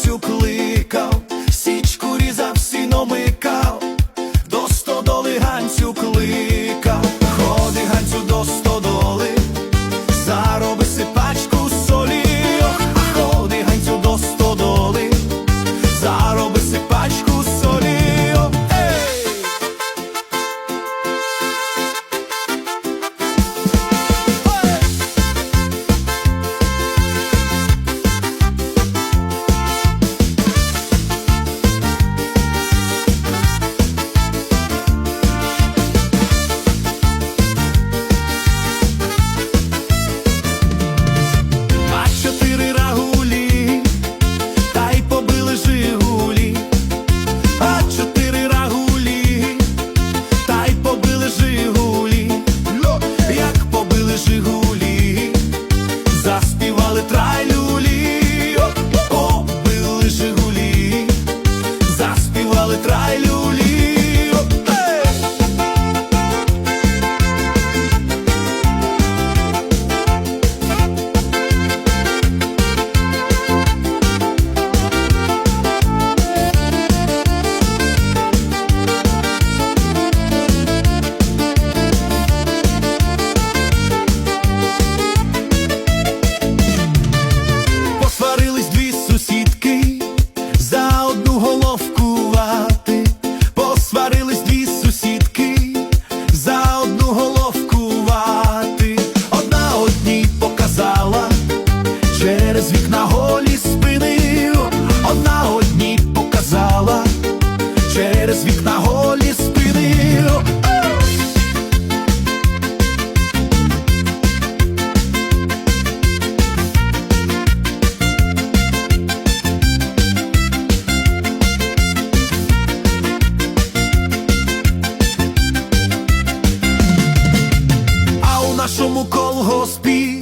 seu cliente. I love you. з вікна голі спини. А у нашому колгоспі